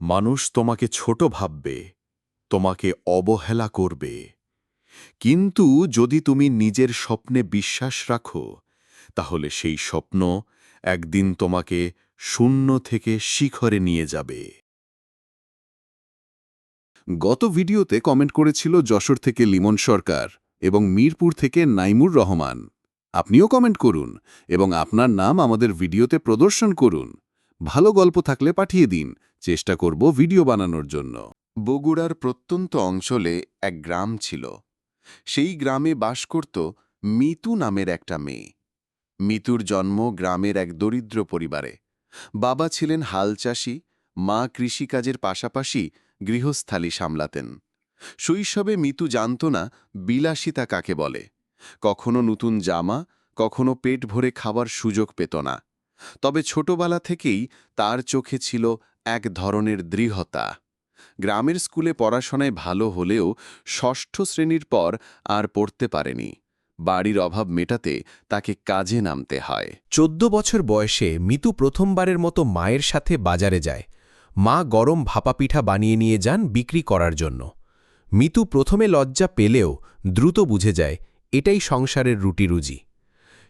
মানুষ তোমাকে ছোট ভাববে, তোমাকে অবহেলা করবে। কিন্তু যদি তুমি নিজের স্বপ্নে বিশ্বাস রাখো, তাহলে সেই স্বপ্ন একদিন তোমাকে শূন্য থেকে শিখরে নিয়ে যাবে। গত ভিডিওতে কমেন্ট করেছিল যশোর থেকে লিমন সরকার এবং মিরপুর থেকে নাইমুর রহমান। আপনিও কমেন্ট করুন এবং আপনার নাম আমাদের ভিডিওতে প্রদর্শন করুন। ভালো গল্প থাকলে পাঠিয়ে দিন। চেষ্টা করব ভিডিও বানানোর জন্য। বগুড়ার প্রত্যন্ত অঞ্চলে এক গ্রাম ছিল। সেই গ্রামে বাস করত মিতু নামের একটা মেয়ে। মিতুর জন্ম গ্রামের এক দরিদ্র পরিবারে। বাবা ছিলেন হাল চাষি, মা কৃষিকাজের পাশাপাশি গৃহস্থালী সামলাতেন। শৈশবে মিতু জানত না বিলাসিতা কাকে বলে। কখনো নতুন জামা, কখনো পেট ভরে খাওয়ার সুযোগ পেত না। তবে ছোটবেলা থেকেই তার চোখে ছিল এক ধরনের দৃঢ়তা। গ্রামের স্কুলে পড়াশোনায় ভালো হলেও ষষ্ঠ শ্রেণির পর আর পড়তে পারেনি। বাড়ির অভাব মেটাতে তাকে কাজে নামতে হয়। চোদ্দ বছর বয়সে মিতু প্রথমবারের মতো মায়ের সাথে বাজারে যায়। মা গরম ভাপা পিঠা বানিয়ে নিয়ে যান বিক্রি করার জন্য। মিতু প্রথমে লজ্জা পেলেও দ্রুত বুঝে যায়, এটাই সংসারের রুটি রুজি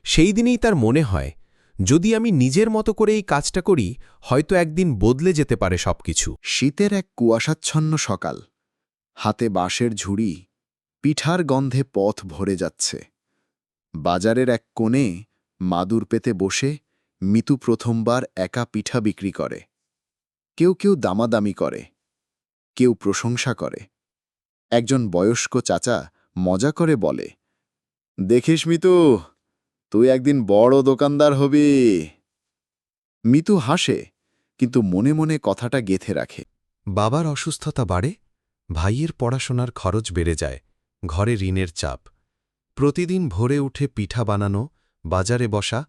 সেই দিনেই তার মনে হয় যদি আমি নিজের মতো করে এই কাজটা করি, হয়তো একদিন বদলে যেতে পারে সবকিছু। শীতের এক কুয়াশাচ্ছন্ন সকাল। হাতে বাঁশের ঝুড়ি, পিঠার গন্ধে পথ ভরে যাচ্ছে। বাজারের এক কোণে মাদুর পেতে বসে মিতু প্রথমবার একা পিঠা বিক্রি করে। কেউ কেউ দামাদামি করে, কেউ প্রশংসা করে। একজন বয়স্ক চাচা মজা করে বলে, দেখিস মিতু তুই একদিন বড় দোকানদার হবি। মিতু হাসে, কিন্তু মনে মনে কথাটা গেথে রাখে। বাবার অসুস্থতা বাড়ে, ভাইয়ের পড়াশোনার খরচ বেড়ে যায়, ঘরে ঋণের চাপ। প্রতিদিন ভোরে উঠে পিঠা বানানো, বাজারে বসা,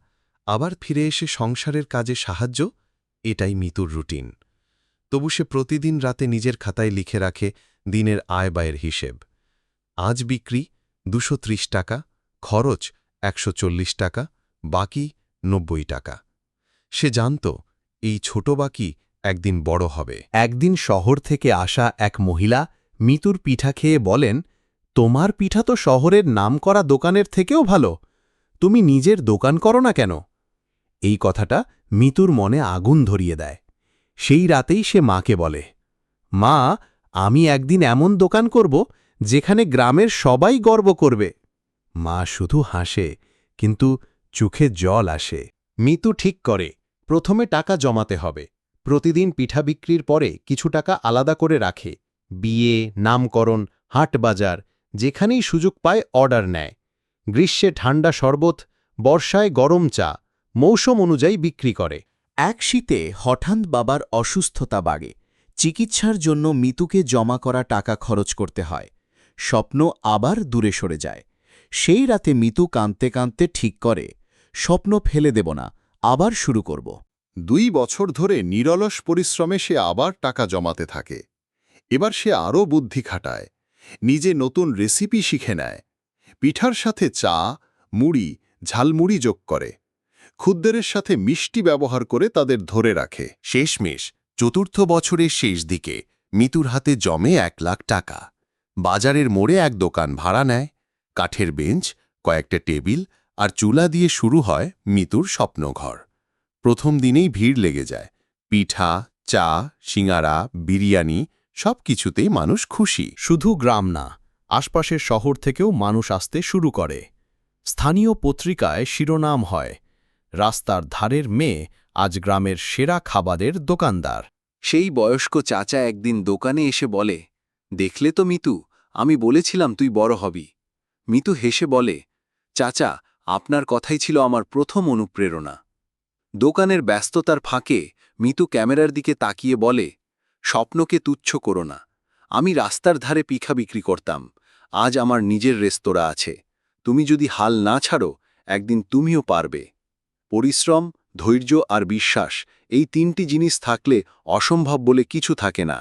আবার ফিরে এসে সংসারের কাজে সাহায্য, এটাই মিতুর রুটিন। তবু সে প্রতিদিন রাতে নিজের খাতায় লিখে রাখে দিনের আয় ব্যয়ের হিসেব। আজ বিক্রি দুশো টাকা, খরচ একশো চল্লিশ টাকা, বাকি নব্বই টাকা। সে জানত, এই ছোট বাকি একদিন বড় হবে। একদিন শহর থেকে আসা এক মহিলা মিতুর পিঠা খেয়ে বলেন, তোমার পিঠা তো শহরের নামকরা দোকানের থেকেও ভালো। তুমি নিজের দোকান করো না কেন? এই কথাটা মিতুর মনে আগুন ধরিয়ে দেয়। সেই রাতেই সে মাকে বলে, মা, আমি একদিন এমন দোকান করব, যেখানে গ্রামের সবাই গর্ব করবে। মা শুধু হাসে, কিন্তু চোখে জল আসে। মিতু ঠিক করে, প্রথমে টাকা জমাতে হবে। প্রতিদিন পিঠা বিক্রির পরে কিছু টাকা আলাদা করে রাখে। বিয়ে, নামকরণ হাটবাজার যেখানেই সুযোগ পায় অর্ডার নেয়। গ্রীষ্মে ঠান্ডা শরবত, বর্ষায় গরম চা, মৌসুম অনুযায়ী বিক্রি করে। এক শীতে হঠাৎ বাবার অসুস্থতা বাড়ে চিকিৎসার জন্য মিতুকে জমা করা টাকা খরচ করতে হয়। স্বপ্ন আবার দূরে সরে যায়। সেই রাতে মিতু কাঁদতে কাঁদতে ঠিক করে স্বপ্ন ফেলে দেব না আবার শুরু করব। দুই বছর ধরে নিরলস পরিশ্রমে সে আবার টাকা জমাতে থাকে। এবার সে আরও বুদ্ধি খাটায় নিজে নতুন রেসিপি শিখে নেয়। পিঠার সাথে চা মুড়ি ঝালমুড়ি যোগ করে। ক্ষুদ্রের সাথে মিষ্টি ব্যবহার করে তাদের ধরে রাখে। শেষমেশ চতুর্থ বছরের শেষ দিকে মিতুর হাতে জমে এক লাখ টাকা। বাজারের মোড়ে এক দোকান ভাড়া নেয়। কাঠের বেঞ্চ কয়েকটা টেবিল আর চুলা দিয়ে শুরু হয় মিতুর স্বপ্নঘর। প্রথম দিনেই ভিড় লেগে যায়। পিঠা চা সিঙারা বিরিয়ানি সব কিছুতেই মানুষ খুশি। শুধু গ্রাম না আশপাশের শহর থেকেও মানুষ আসতে শুরু করে। স্থানীয় পত্রিকায় শিরোনাম হয় রাস্তার ধারের মেয়ে আজ গ্রামের সেরা খাবারের দোকানদার। সেই বয়স্ক চাচা একদিন দোকানে এসে বলে দেখলে তো মিতু আমি বলেছিলাম তুই বড় হবি। মিতু হেসে বলে, চাচা, আপনার কথাই ছিল আমার প্রথম অনুপ্রেরণা। দোকানের ব্যস্ততার ফাঁকে মিতু ক্যামেরার দিকে তাকিয়ে বলে, স্বপ্নকে তুচ্ছ করো না। আমি রাস্তার ধারে পিখা বিক্রি করতাম। আজ আমার নিজের রেস্তোরাঁ আছে। তুমি যদি হাল না ছাড়ো, একদিন তুমিও পারবে। পরিশ্রম, ধৈর্য আর বিশ্বাস এই তিনটি জিনিস থাকলে অসম্ভব বলে কিছু থাকে না।